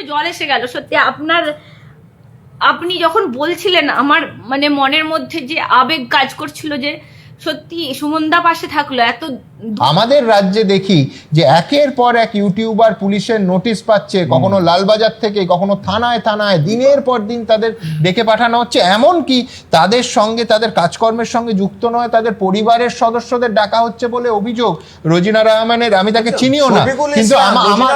চোখে জল এসে গেল, সত্যি আপনার, আপনি যখন বলছিলেন, আমার মানে মনের মধ্যে যে আবেগ কাজ করছিল যে সত্যি সুমনদা পাশে থাকল এত আমাদের রাজ্যে দেখি যে একের পর এক ইউটিউবার পুলিশের নোটিশ পাচ্ছে কখনো লালবাজার থেকে কখনো থানায় থানায় দিনের পর দিন তাদের ডেকে পাঠানো হচ্ছে। এমন কি তাদের সঙ্গে তাদের কাজকর্মের সঙ্গে যুক্ত নয় তাদের পরিবারের সদস্যদের ডাকা হচ্ছে বলে অভিযোগ রোজিনা রহমানের আমি তাকে চিনিও না। কিন্তু আমার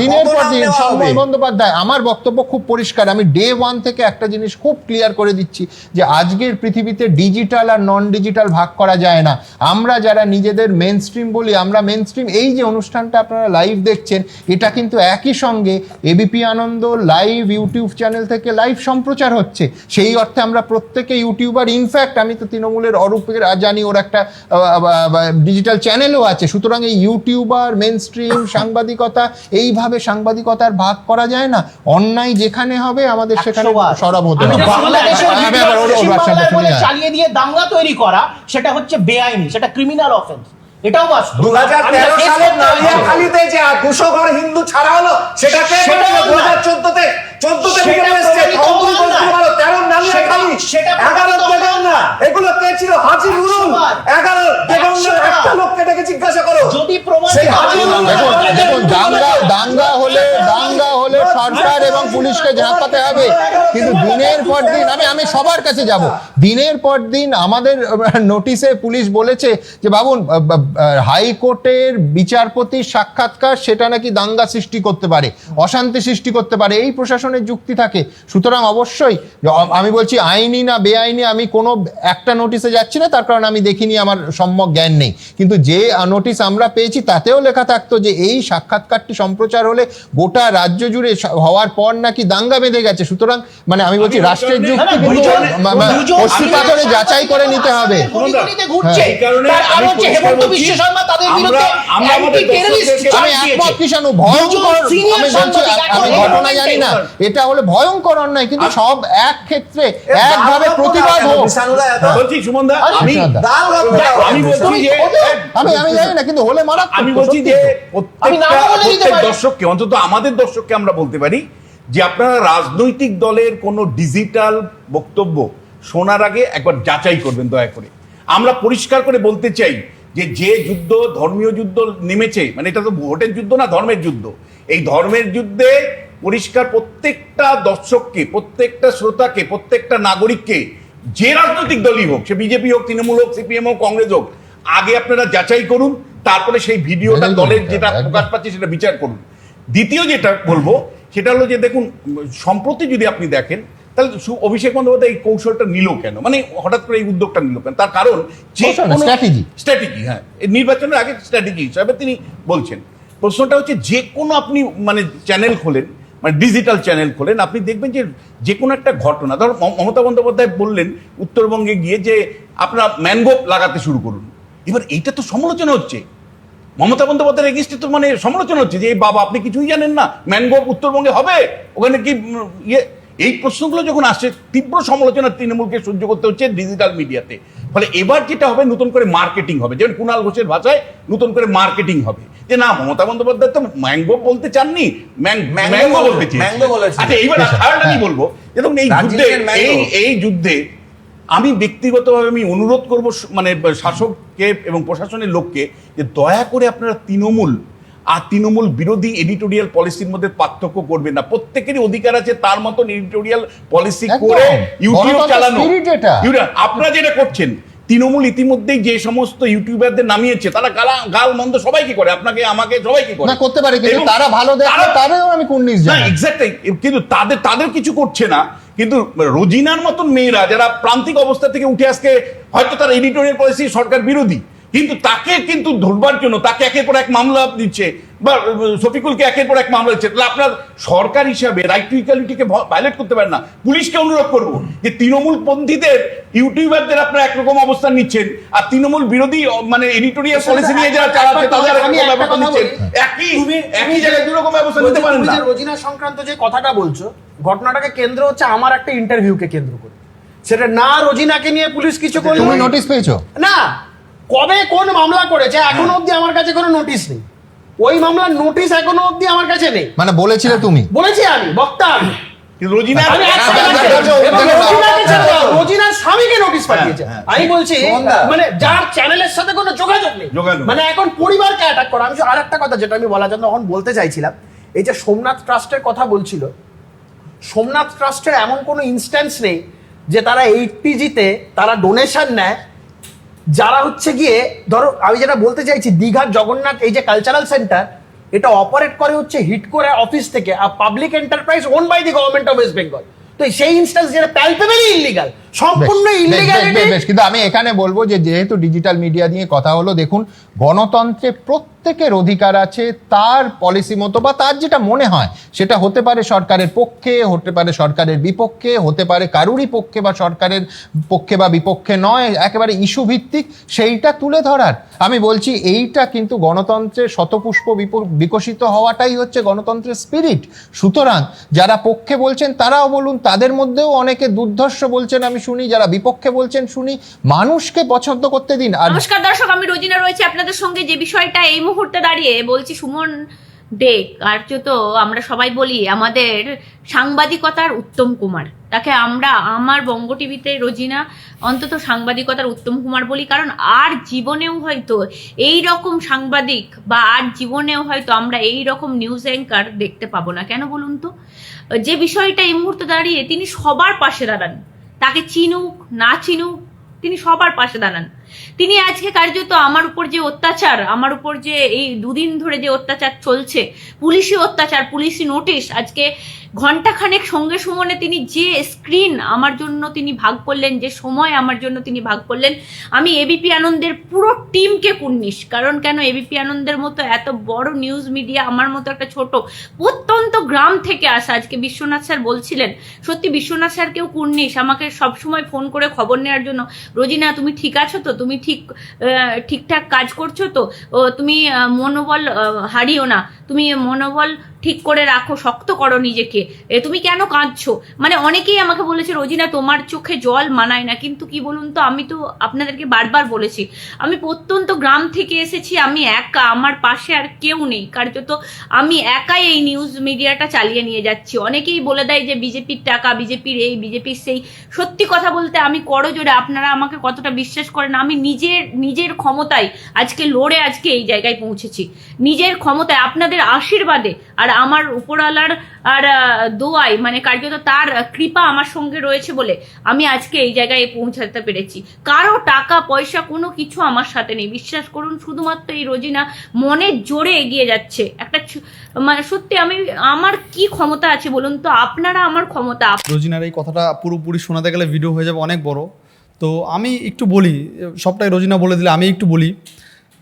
দিনের পর দিন নেওয়া বন্দ্যোপাধ্যায় আমার বক্তব্য খুব পরিষ্কার। আমি ডে ওয়ান থেকে একটা জিনিস খুব ক্লিয়ার করে দিচ্ছি যে আজকের পৃথিবীতে ডিজিটাল আর নন ডিজিটাল ভাগ করা যায় না। আমরা যারা নিজেদের মেন স্ট্রিম বলি আমরা মেন স্ট্রিম এই যে অনুষ্ঠানটা আপনারা লাইভ দেখছেন এটা কিন্তু একই সঙ্গে ABP Ananda live YouTube channel থেকে লাইভ সম্প্রচার হচ্ছে। সেই অর্থে আমরা প্রত্যেকে ইউটিউবার ইনফ্যাক্ট আমি তো তৃণমূলের অরূপের জানি ওর একটা ডিজিটাল চ্যানেলও আছে। সুতরাং এই ইউটিউবার মেন স্ট্রিম সাংবাদিকতা এইভাবে সাংবাদিকতার ভাগ করা যায় না। অন্যায় যেখানে হবে আমাদের সেখানে সরব হতে হবে। হ্যাঁ, বলে হ্যাঁ। চালিয়ে দিয়ে দাঙ্গা তৈরি করা সেটা হচ্ছে বেআইনি সেটা ক্রিমিনাল অফেন্স এটাও বাস্তব। দু হাজার তেরো সালে। নালিয়াখালীতে যে দুশো ঘর হিন্দু ছাড়া হলো সেটাকে সেটাও দু হাজার চোদ্দতে চোদ্দতে বিকেলে এসছে তেরো নালিয়াখালী এগারো না। এগুলো কে ছিল? হাজি পুলিশকে ঝাঁপাতে হবে। কিন্তু দিনের পর দিন আমি আমি সবার কাছে যাব। দিনের পর দিন আমাদের নোটিশে পুলিশ বলেছে যে, বাবুন হাইকোর্টের বিচারপতির সাক্ষাৎকার সেটা নাকি দাঙ্গা সৃষ্টি করতে পারে, অশান্তি সৃষ্টি করতে পারে, এই প্রশাসনের যুক্তি থাকে। সুতরাং অবশ্যই আমি বলছি আইনি না বেআইনি, আমি কোনো একটা নোটিশে যাচ্ছি না, তার কারণ আমি দেখিনি, আমার সম্যক জ্ঞান নেই। কিন্তু যে নোটিশ আমরা পেয়েছি, তাতেও লেখা থাকতো যে, এই সাক্ষাৎকারটি সম্প্রচার হলে গোটা রাজ্য জুড়ে হওয়ার পর নাকি দাঙ্গা বেঁধে গেছে? সুতরাং মানে আমি বলছি রাষ্ট্রের যুক্তি কষ্টি পাথরে যাচাই করে নিতে হবে। আমি একমত কিষাণু ভয়ঙ্কর আমি বলছি আমি ঘটনা জানি না। এটা হলে ভয়ঙ্কর অন্যায় কিন্তু সব এক ক্ষেত্রে একভাবে প্রতিবাদ হোক। আমি? আমি জানি না কিন্তু হলে মারাত্মক আমি বলছি যে প্রত্যেকটা। দর্শককে অন্তত আমাদের দর্শককে আমরা বলতে পারি। যে আপনারা রাজনৈতিক দলের কোনো ডিজিটাল বক্তব্য শোনার আগে একবার যাচাই করবেন দয়া করে। আমরা পরিষ্কার করে বলতে চাই যে যে যুদ্ধ ধর্মীয় যুদ্ধ নেমেছে মানে এটা তো ভোটের যুদ্ধ না ধর্মের যুদ্ধ। এই ধর্মের যুদ্ধে পরিষ্কার প্রত্যেকটা দর্শককে প্রত্যেকটা শ্রোতাকে প্রত্যেকটা নাগরিককে যে রাজনৈতিক দলই হোক সে বিজেপি হোক তৃণমূল হোক সিপিএম হোক কংগ্রেস হোক আগে আপনারা যাচাই করুন তারপরে সেই ভিডিওটা দলের যেটা প্রকাশ পাচ্ছে সেটা বিচার করুন। দ্বিতীয় যেটা বলব সেটা হলো যে দেখুন সম্প্রতি যদি আপনি দেখেন তাহলে অভিষেক বন্দ্যোপাধ্যায় এই কৌশলটা নিল কেন? মানে হঠাৎ করে এই উদ্যোগটা নিল কেন? তার কারণ যে strategy। স্ট্র্যাটেজি হ্যাঁ। নির্বাচনের আগে স্ট্র্যাটেজি হিসাবে তিনি বলছেন। প্রশ্নটা হচ্ছে যে কোনো আপনি মানে চ্যানেল খোলেন মানে ডিজিটাল চ্যানেল খোলেন আপনি দেখবেন যে যে কোনো একটা ঘটনা ধর মমতা বন্দ্যোপাধ্যায় বললেন উত্তরবঙ্গে গিয়ে যে আপনারা ম্যানগ্রোভ লাগাতে শুরু করুন। এবার এইটা তো সমালোচনা হচ্ছে। মমতা বন্দ্যোপাধ্যায়ের এগেস্টে তো মানে সমালোচনা হচ্ছে যে এই বাবা আপনি কিছুই জানেন না ম্যানগ্রোভ উত্তরবঙ্গে হবে? ওখানে কি ইয়ে এই প্রশ্নগুলো যখন আসছে তীব্র সমালোচনা তৃণমূলকে সহ্য করতে হচ্ছে ডিজিটাল মিডিয়াতে ফলে এবার যেটা হবে নতুন করে মার্কেটিং হবে। যেমন কুণাল ঘোষের ভাষায় নতুন করে মার্কেটিং হবে। যে না মমতা বন্দ্যোপাধ্যায় তো ম্যাঙ্গো বলতে চাননি ম্যাং- ম্যাঙ্গো বলতে চেয়েছে। আচ্ছা এইবার থার্ড আমি বলব। যে এই যুদ্ধে এই এই যুদ্ধে আমি ব্যক্তিগতভাবে আমি অনুরোধ করব মানে শাসককে এবং প্রশাসনের লোককে যে দয়া করে আপনারা তৃণমূল আর তৃণমূল বিরোধী এডিটোরিয়াল পলিসির মধ্যে পার্থক্য করবেন না। প্রত্যেকেরই অধিকার আছে তার মতন এডিটোরিয়াল পলিসি করে ইউটিউব চালানো। আপনারা যেটা করছেন তৃণমূল ইতিমধ্যেই যে সমস্ত ইউটিউবারদের নামিয়েছে তারা গালা গাল মন্দ সবাইকে করে আপনাকে আমাকে সবাইকে করে। না করতে পারে কিন্তু তারা ভালো দেখলে তারা- তাদেরও আমি কুন্নিস না এক্স্যাক্টলি কিন্তু তাদের তাদের কিছু করছে না। কিন্তু রোজিনার মতন মেয়েরা যারা প্রান্তিক অবস্থা থেকে উঠে আজকে হয়তো তার এডিটোরিয়াল পলিসি সরকার বিরোধী কিন্তু তাকে কিন্তু ধরবার জন্য তাকে একের পর এক মামলা দিচ্ছে বা শফিকুলকে একের পর এক মামলা দিচ্ছে তাহলে আপনার সরকার হিসাবে রাইট টু ইকুয়ালিটিকে ভায়োলেট করতে পারেন না। পুলিশকে অনুরোধ করব যে তৃণমূল পন্থীদের ইউটিউবারদের আপনারা একরকম অবস্থান নিচ্ছেন আর তৃণমূল বিরোধী মানে এডিটোরিয়াল পলিসি নিয়ে যারা চালাচ্ছে তাদের ব্যবস্থা নিচ্ছেন। একই একই জায়গায় দুরকম ব্যবস্থা নিতে পারেন না। রোজিনা সংক্রান্ত যে কথাটা বলছো ঘটনাটাকে কেন্দ্র হচ্ছে আমার একটা ইন্টারভিউকে কেন্দ্র করে। সেটা না রোজিনাকে নিয়ে পুলিশ কিছু করল তুমি নোটিস পেয়েছ? না কবে কোন মামলা করেছে এখন অবধি আমার কাছে কোনো নোটিশ নেই। ওই মামলার নোটিশ এখনও অবধি আমার কাছে নেই। মানে বলেছিলে তুমি? বলেছি আমি বক্তা আমি। হ্যাঁ, হ্যাঁ, আছি। হ্যাঁ, এবং হ্যাঁ, রোজিনাকে ছেড়ে দাও, হ্যাঁ, রোজিনার স্বামীকে নোটিশ পাঠিয়েছে। হ্যাঁ, আমি বলছি মানে যার চ্যানেলের সাথে কোনো যোগাযোগ নেই। মানে এখন পরিবারকে অ্যাটাক করা। আমি আর একটা কথা যেটা আমি বলার জন্য তখন বলতে চাইছিলাম এই যে সোমনাথ ট্রাস্টের কথা বলছিল সোমনাথ ট্রাস্টের এমন কোনো ইনস্ট্যান্স নেই যে তারা এইট পিজিতে তারা ডোনেশন নেয় যারা হচ্ছে গিয়ে, ধরো, আমি যেটা বলতে চাইছি, দীঘার জগন্নাথ, এই যে কালচারাল সেন্টার এটা অপারেট করে হচ্ছে হিট করে অফিস থেকে, আর public enterprise own by the government of West Bengal তো সেই ইনস্টান্স যেটা প্যালপেবেলি ইলিগাল সম্পূর্ণ বেশ, কিন্তু আমি এখানে বলব যে যেহেতু ডিজিটাল মিডিয়া নিয়ে কথা হলো দেখুন গণতন্ত্রে প্রত্যেকের অধিকার আছে তার পলিসি মতো বা তার যেটা মনে হয় সেটা হতে পারে সরকারের পক্ষে হতে পারে সরকারের বিপক্ষে হতে পারে কারুরই পক্ষে বা সরকারের পক্ষে বা বিপক্ষে নয় একেবারে ইস্যু ভিত্তিক সেইটা তুলে ধরার। আমি বলছি এইটা কিন্তু গণতন্ত্রের শতপুষ্প বিকশিত হওয়াটাই হচ্ছে গণতন্ত্রের স্পিরিট সুতরাং যারা পক্ষে বলছেন তারাও বলুন তাদের মধ্যেও অনেকে দুর্ধর্ষ বলছেন আমি শুনি, যারা বিপক্ষে বলছেন শুনি, মানুষকে পছন্দ করতে দিন। আর নমস্কার দর্শক, আমি রোজিনা রয়েছে আপনাদের সঙ্গে। যে বিষয়টা এই মুহূর্তে দাঁড়িয়ে, বলছি সুমন ডে কার্যত আমরা সবাই বলি, আমাদের সাংবাদিকতার উত্তম কুমার। তাকে আমরা আমার বঙ্গ টিভিতে রোজিনা, অন্তত সাংবাদিকতার উত্তম কুমার বলি, কারণ আর জীবনেও হয়তো এই রকম সাংবাদিক বা আর জীবনেও হয়তো আমরা এই রকম নিউজ অ্যাঙ্কার দেখতে পাবো না। কেন বলুন তো? যে বিষয়টা এই মুহূর্তে দাঁড়িয়ে, তিনি সবার পাশে দাঁড়ান। তাকে চিনুক না চিনুক তিনি সবার পাশে দাঁড়ান। তিনি আজকে কার্যত আমার উপর যে অত্যাচার, আমার উপর যে এই দুদিন ধরে যে অত্যাচার চলছে, পুলিশি অত্যাচার, পুলিশি নোটিশ, আজকে ঘন্টাখানেক সঙ্গে সুমনে তিনি যে স্ক্রিন আমার জন্য তিনি ভাগ করলেন, যে সময় আমার জন্য তিনি ভাগ করলেন, আমি এবিপি আনন্দের পুরো টিমকে কুর্নিশ। কারণ কেন? এবিপি আনন্দের মতো এত বড় নিউজ মিডিয়া আমার মতো একটা ছোট, প্রত্যন্ত গ্রাম থেকে আসা আজকে বিশ্বনাথ স্যার বলছিলেন, সত্যি বিশ্বনাথ স্যারকেও কুর্নিশ, আমাকে সবসময় ফোন করে খবর নেওয়ার জন্য। রোজিনা, তুমি ঠিক আছো তো? তুমি ঠিক ঠিকঠাক কাজ করছ তো? তুমি মনোবল হারিও না। তুমি মনোবল ঠিক করে রাখো শক্ত করো নিজেকে। এ, তুমি কেন কাঁদছো? মানে অনেকেই আমাকে বলেছে রোজিনা তোমার চোখে জল মানায় না। কিন্তু কি বলুন তো আমি তো আপনাদেরকে বারবার বলেছি আমি প্রত্যন্ত গ্রাম থেকে এসেছি আমি একা আমার পাশে আর কেউ নেই। কার্যত আমি একাই এই নিউজ মিডিয়াটা চালিয়ে নিয়ে যাচ্ছি। অনেকেই বলে দেয় যে বিজেপির টাকা বিজেপির এই বিজেপির সেই। সত্যি কথা বলতে আমি করজোড়ে আপনারা আমাকে কতটা বিশ্বাস করেন আমি নিজের নিজের ক্ষমতায় আজকে লড়ে আজকে এই জায়গায় পৌঁছেছি। নিজের ক্ষমতায় আপনাদের আশীর্বাদে আর আমার উপরওয়ালার আর দোয়াই মানে কার্যত তার কৃপা আমার সঙ্গে রয়েছে বলে আমি আজকে এই জায়গায় পৌঁছাতে পেরেছি। কারও টাকা, পয়সা কোনো কিছু আমার সাথে নেই। বিশ্বাস করুন, শুধুমাত্র এই রোজিনা মনের জোরে এগিয়ে যাচ্ছে। একটা মানে সত্যি আমি, আমার কি ক্ষমতা আছে বলুন তো? আপনারা আমার ক্ষমতা। রোজিনার এই কথাটা পুরোপুরি শোনাতে গেলে ভিডিও হয়ে যাবে অনেক বড়। তো আমি একটু বলি, সবটাই রোজিনা বলে দিলে আমি একটু বলি।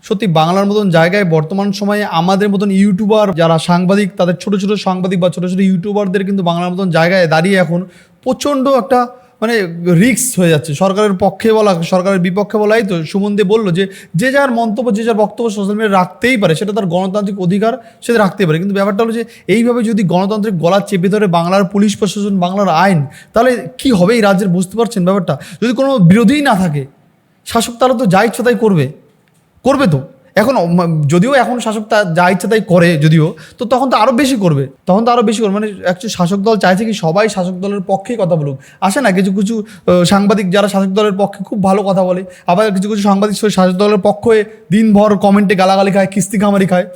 সত্যি বাংলার মতন জায়গায় বর্তমান সময়ে আমাদের মতন ইউটিউবার যারা সাংবাদিক, তাদের ছোট ছোট সাংবাদিক বা ছোট ছোট ইউটিউবারদের কিন্তু বাংলার মতন জায়গায় দাঁড়িয়ে এখন প্রচণ্ড একটা মানে রিস্ক হয়ে যাচ্ছে। সরকারের পক্ষে বলা, সরকারের বিপক্ষে বলাই তো সুমন দে বলল যে যে যার মন্তব্য, যে যার বক্তব্য সোশ্যাল মিডিয়া রাখতেই পারে, সেটা তার গণতান্ত্রিক অধিকার সেটা রাখতেই পারে। কিন্তু ব্যাপারটা হলো যে, এইভাবে যদি গণতান্ত্রিক গলা চেপে ধরে বাংলার পুলিশ প্রশাসন, বাংলার আইন, তাহলে কি হবে এই রাজ্যের? বুঝতে পারছেন ব্যাপারটা? যদি কোনো বিরোধীই না থাকে, শাসক তারা তো যা ইচ্ছা তাই করবে। করবে তো। এখন যদিও এখন শাসক তা যা ইচ্ছা তাই করে যদিও, তো তখন তো আরও বেশি করবে। তখন তো আরও বেশি করবে। মানে একচুয়ালি শাসক দল চাইছে কি সবাই শাসক দলের পক্ষেই কথা বলুক। আসে না কিছু কিছু সাংবাদিক যারা শাসক দলের পক্ষে খুব ভালো কথা বলে, আবার কিছু কিছু সাংবাদিক শাসক দলের পক্ষে দিনভর কমেন্টে গালাগালি খায়, কিস্তি খামারি খায়।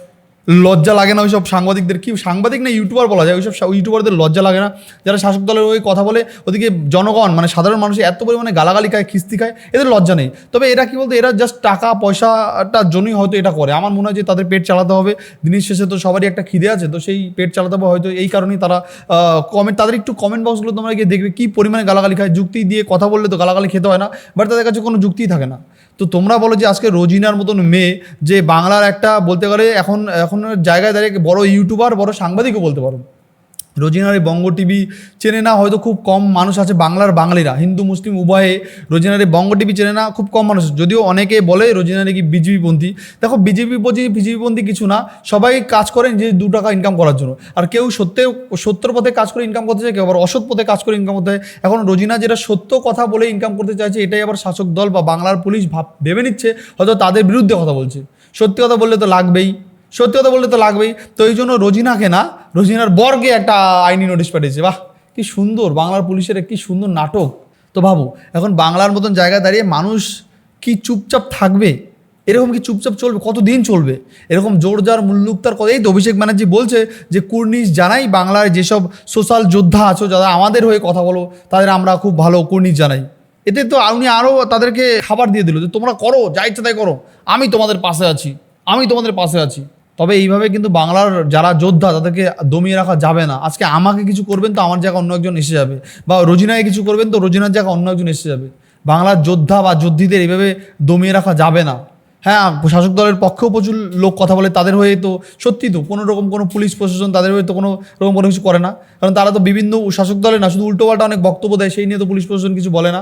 লজ্জা লাগে না ওইসব সাংবাদিকদের? কি, সাংবাদিক না ইউটিউবার বলা যায়? ওইসব ইউটিউবারদের লজ্জা লাগে না? যারা শাসক দলের ওই কথা বলে, ওদিকে জনগণ মানে সাধারণ মানুষ এত পরিমাণে গালাগালি খায় কিস্তি খায়, এদের লজ্জা নেই। তবে এরা কি বলতো, এরা জাস্ট টাকা পয়সাটার জন্যই হয়তো এটা করে। আমার মনে হয় যে তাদের পেট চালাতে হবে। দিনের শেষে তো সবারই একটা খিদে আছে, তো সেই পেট চালাতে হবে। হয়তো এই কারণেই তারা কমেন্ট তাদের একটু কমেন্ট বক্সগুলো তোমরা গিয়ে দেখবে, কি পরিমাণে গালাগালি খায়। যুক্তি দিয়ে কথা বললে তো গালাগালি খেতে হয় না বাট তাদের কাছে কোনো যুক্তিই থাকে না। তো তোমরা বলো যে আজকে রোজিনার মতন মেয়ে যে বাংলার একটা বলতে গেলে এখন এখন জায়গায় দাঁড়িয়ে বড় ইউটিউবার বড় সাংবাদিকও বলতে পারো। রোজিনার এই বঙ্গ টিভি চেনে না, হয়তো খুব কম মানুষ আছে বাংলার বাঙালিরা। হিন্দু, মুসলিম, উভয়ে রোজিনার এই বঙ্গ টিভি চেনে না, খুব কম মানুষ। যদিও অনেকে বলে রোজিনা নাকি বিজেপিপন্থী। দেখো, বিজেপি পন্থী বিজেপিপন্থী কিছু না, সবাই কাজ করেন যে দু টাকা ইনকাম করার জন্য। আর কেউ সত্যি সত্যর পথে কাজ করে ইনকাম করতে চায়, কেউ আবার অসৎ পথে কাজ করে ইনকাম করতে হয় এখন রোজিনা যেটা সত্য কথা বলে ইনকাম করতে চাইছে, এটাই আবার শাসক দল বা বাংলার পুলিশ ভাব ভেবে নিচ্ছে, হয়তো তাদের বিরুদ্ধে কথা বলছে। সত্যি কথা বললে তো লাগবেই। সত্যি কথা বললে তো লাগবেই। তো এই জন্য রোজিনাকে না রোজিনার বর্গে একটা আইনি নোটিশ পাঠিয়েছে। বাহ, কি সুন্দর, বাংলার পুলিশের কি সুন্দর নাটক। তো ভাবো, এখন বাংলার মতন জায়গায় দাঁড়িয়ে মানুষ কি চুপচাপ থাকবে? এরকম কি চুপচাপ চলবে? কতদিন চলবে? এরকম জোরজার মুল্লুকতার কথা এই তো অভিষেক ব্যানার্জি বলছে যে কুর্নিশ জানাই বাংলার যেসব সোশ্যাল যোদ্ধা আছো, যারা আমাদের হয়ে কথা বলো, তাদের আমরা খুব ভালো কুর্নিশ জানাই। এতে তো উনি আরও তাদেরকে খাবার দিয়ে দিল যে তোমরা করো, যা ইচ্ছা তাই করো। আমি তোমাদের পাশে আছি। আমি তোমাদের পাশে আছি। তবে এইভাবে কিন্তু বাংলার যারা যোদ্ধা, তাদেরকে দমিয়ে রাখা যাবে না। আজকে আমাকে কিছু করবেন তো আমার জায়গায় অন্য একজন এসে যাবে। বা রোজিনায় কিছু করবেন তো রোজিনার জায়গায় অন্য একজন এসে যাবে। বাংলার যোদ্ধা বা যোদ্ধিদের এইভাবে দমিয়ে রাখা যাবে না। হ্যাঁ শাসক দলের পক্ষেও প্রচুর লোক কথা বলে তাদের হয়ে তো সত্যি তো কোনো রকম কোনো পুলিশ প্রশাসন তাদের হয়ে তো কোনো রকম কোনো কিছু করে না। কারণ তারা তো বিভিন্ন শাসক দলের না, শুধু উল্টোপাল্টা অনেক বক্তব্য দেয়, সেই নিয়ে তো পুলিশ প্রশাসন কিছু বলে না।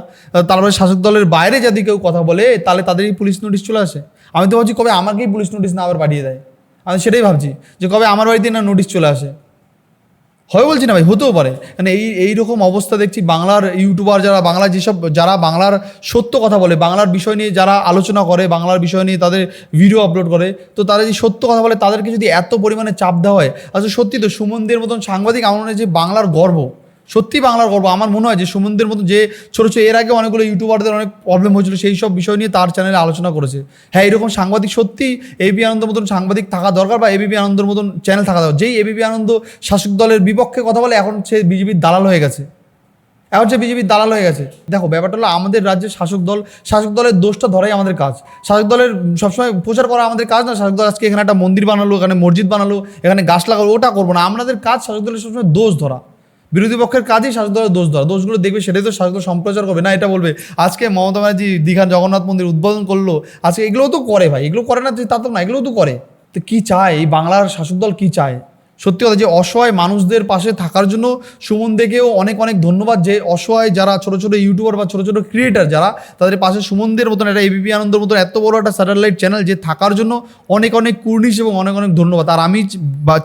তারপরে শাসক দলের বাইরে যদি কেউ কথা বলে, তাহলে তাদেরই পুলিশ নোটিশ চলে আসে। আমি তো ভাবছি কবে আমাকেই পুলিশ নোটিশ না আবার পাঠিয়ে দেয়। আমি সেটাই ভাবছি যে কবে আমার বাড়িতে না নোটিশ চলে আসে। হয় বলছি না ভাই, হতেও পারে। মানে এই, এইরকম অবস্থা দেখছি বাংলার ইউটিউবার যারা বাংলার যেসব, যারা বাংলার সত্য কথা বলে, বাংলার বিষয় নিয়ে যারা আলোচনা করে, বাংলার বিষয় নিয়ে তাদের ভিডিও আপলোড করে, তো তারা যে সত্য কথা বলে, তাদেরকে যদি এত পরিমাণে চাপ দেওয়া হয় আচ্ছা সত্যি তো সুমনদের মতন সাংবাদিক আমার যে বাংলার গর্ব সত্যি বাংলার গর্ব। আমার মনে হয় যে সুমনদের মতো যে ছোটো ছোটো, এর আগে অনেকগুলো ইউটিউবারদের অনেক প্রবলেম হয়েছিল, সেই সব বিষয় নিয়ে তার চ্যানেলে আলোচনা করেছে। হ্যাঁ এরকম সাংবাদিক সত্যি এবিপি আনন্দের মতন সাংবাদিক থাকা দরকার বা এবিপি আনন্দের মতন চ্যানেল থাকা দরকার। যেই এবিপি আনন্দ শাসক দলের বিপক্ষে কথা বলে, এখন সে বিজেপির দালাল হয়ে গেছে। এখন সে বিজেপির দালাল হয়ে গেছে। দেখো, ব্যাপারটা হলো আমাদের রাজ্যের শাসক দল, শাসক দলের দোষটা ধরাই আমাদের কাজ। শাসক দলের সবসময় প্রচার করা আমাদের কাজ না। শাসক দল আজকে এখানে একটা মন্দির বানালো, এখানে মসজিদ বানালো, এখানে গাছ লাগালো, ওটা করব না। আমাদের কাজ শাসক দলের সবসময় দোষ ধরা। বিরোধী পক্ষের কাজই শাসক দলের দোষ ধরা। দোষগুলো দেখবে সেটাই তো শাসক দল সম্প্রচার করবে। না, এটা বলবে। আজকে মমতা ব্যানার্জি, দীঘার জগন্নাথ মন্দির উদ্বোধন করল। আজকে এগুলোও তো করে ভাই। এগুলো করে না, তা তো না, এগুলোও তো করে। তো কী চায়? এই বাংলার শাসক দল কী চায়? সত্যি কথা যে অসহায় মানুষদের পাশে থাকার জন্য সুমন দেখেও অনেক অনেক ধন্যবাদ যে অসহায় যারা ছোটো ছোটো ইউটিউবার বা ছোটো ছোটো ক্রিয়েটার যারা, তাদের পাশে সুমনদের মতন একটা এবিপি আনন্দের মতন এত বড় একটা স্যাটেলাইট চ্যানেল যে থাকার জন্য অনেক অনেক কুর্নিশ এবং অনেক অনেক ধন্যবাদ। আর আমি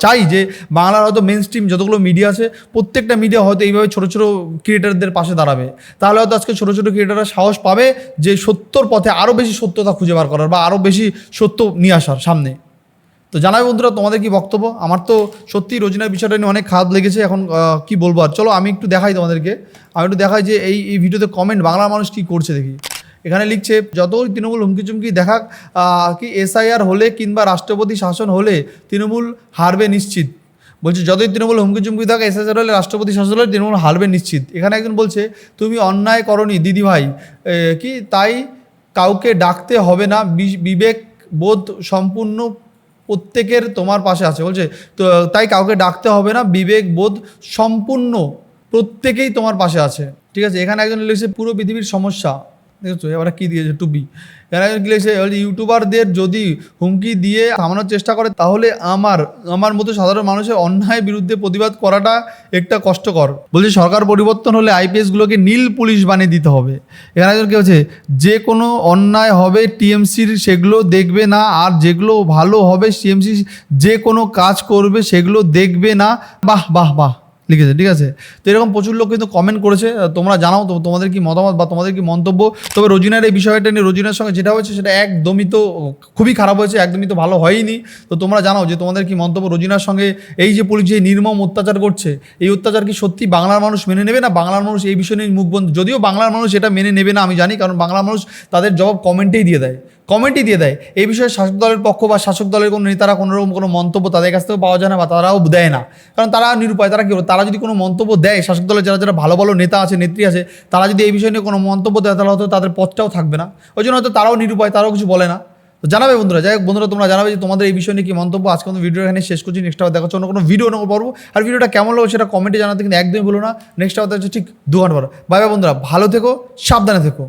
চাই যে বাংলার হয়তো মেন স্ট্রিম যতগুলো মিডিয়া আছে, প্রত্যেকটা মিডিয়া হয়তো এইভাবে ছোটো ছোটো ক্রিয়েটারদের পাশে দাঁড়াবে। তাহলে হয়তো আজকে ছোটো ছোটো ক্রিয়েটাররা সাহস পাবে যে সত্যর পথে আরও বেশি সত্যতা খুঁজে বার করার বা আরও বেশি সত্য নিয়ে আসার সামনে। তো জানাই বন্ধুরা, তোমাদের কি বক্তব্য? আমার তো সত্যি রোজিনার বিষয়টা নিয়ে অনেক খারাপ লেগেছে। এখন কি বলব? আর চলো, আমি একটু দেখাই তোমাদেরকে। আমি একটু দেখাই যে এই এই ভিডিওতে কমেন্ট বাংলার মানুষ কি করছে দেখি। এখানে লিখছে যত তৃণমূল হুমকি চুমকি দেখাক কি এসআইআর হলে কিংবা রাষ্ট্রপতি শাসন হলে তৃণমূল হারবে নিশ্চিত। বলছে, যতই তৃণমূল হুমকি চুমকি থাকে এসআইআর হলে রাষ্ট্রপতি শাসন হলে তৃণমূল হারবে নিশ্চিত। এখানে একজন বলছে, তুমি অন্যায় করনি দিদি ভাই কি, তাই কাউকে ডাকতে হবে না। বিবেক বোধ সম্পূর্ণ প্রত্যেকের তোমার পাশে আছে। বলছে, তো, তাই কাউকে ডাকতে হবে না, বিবেক, বোধ সম্পূর্ণ প্রত্যেকেই তোমার পাশে আছে। ঠিক আছে? এখানে একজন লিখেছে, পুরো পৃথিবীর সমস্যা। দেখেছ? এবার কি দিয়েছে এখানে একজন কি লিখেছে? ইউটিউবারদের যদি হুমকি দিয়ে থামানোর চেষ্টা করে, তাহলে আমার আমার মতো সাধারণ মানুষের অন্যায় বিরুদ্ধে প্রতিবাদ করাটা একটা কষ্টকর। বলছে, সরকার পরিবর্তন হলে আইপিএসগুলোকে নীল পুলিশ বানিয়ে দিতে হবে। এখানে একজন কি হচ্ছে যে কোনো অন্যায় হবে টিএমসির সেগুলো দেখবে না, আর যেগুলো ভালো হবে টিএমসি যে কোনো কাজ করবে, সেগুলো দেখবে না। বাহ বাহ বাহ। লিখেছে ঠিক আছে? তো এরকম প্রচুর লোক কিন্তু কমেন্ট করেছে। তোমরা জানাও তো তোমাদের কি মতামত বা তোমাদের কি মন্তব্য। তবে রোজিনার এই বিষয়টা নিয়ে রোজিনার সঙ্গে যেটা হয়েছে সেটা একদমই তো খুবই খারাপ হয়েছে, একদমই তো ভালো হয়নি। তো তোমরা জানাও যে তোমাদের কি মন্তব্য রোজিনার সঙ্গে এই যে পুলিশ যে নির্মম অত্যাচার করছে, এই অত্যাচার কি সত্যি বাংলার মানুষ মেনে নেবে না? বাংলার মানুষ এই বিষয় নিয়ে মুখ বন্ধ যদিও বাংলার মানুষ এটা মেনে নেবে না, আমি জানি, কারণ বাংলার মানুষ তাদের জবাব কমেন্টেই দিয়ে দেয়। কমেন্টই দিয়ে দেয়। এই বিষয়ে শাসক দলের পক্ষ বা শাসক দলের কোনো নেতারা কোনো রকম কোনো মন্তব্য তাদের কাছ থেকেও পাওয়া যায় না বা তারাও দেয় না। কারণ তারা নিরুপায়, তারা কী? তারা যদি কোনো মন্তব্য দেয়, শাসক দলের যারা যারা ভালো ভালো নেতা আছে, নেত্রী আছে, তারা যদি এই বিষয় নিয়ে কোনো মন্তব্য দেয়, তাহলে হয়তো তাদের পথটাও থাকবে না। ওই জন্য হয়তো তারাও নিরুপায়, তারাও কিছু বলে না। তো জানাবে বন্ধুরা, যাই হোক বন্ধুরা, তোমরা জানাবে যে তোমাদের এই বিষয় নিয়ে কি মন্তব্য। আজকে আমাদের ভিডিও এখানে শেষ করছি। নেক্সট আবার দেখা হচ্ছে অন্য কোনো ভিডিও কোনো পর্ব। আর ভিডিওটা কেমন লাগল সেটা কমেন্টে জানাতে কিন্তু একদমই বলো না। নেক্সট আবার হচ্ছে ঠিক দু ঘণ্টা পর। বাই বন্ধুরা, ভালো থেকো, সাবধানে থেকো।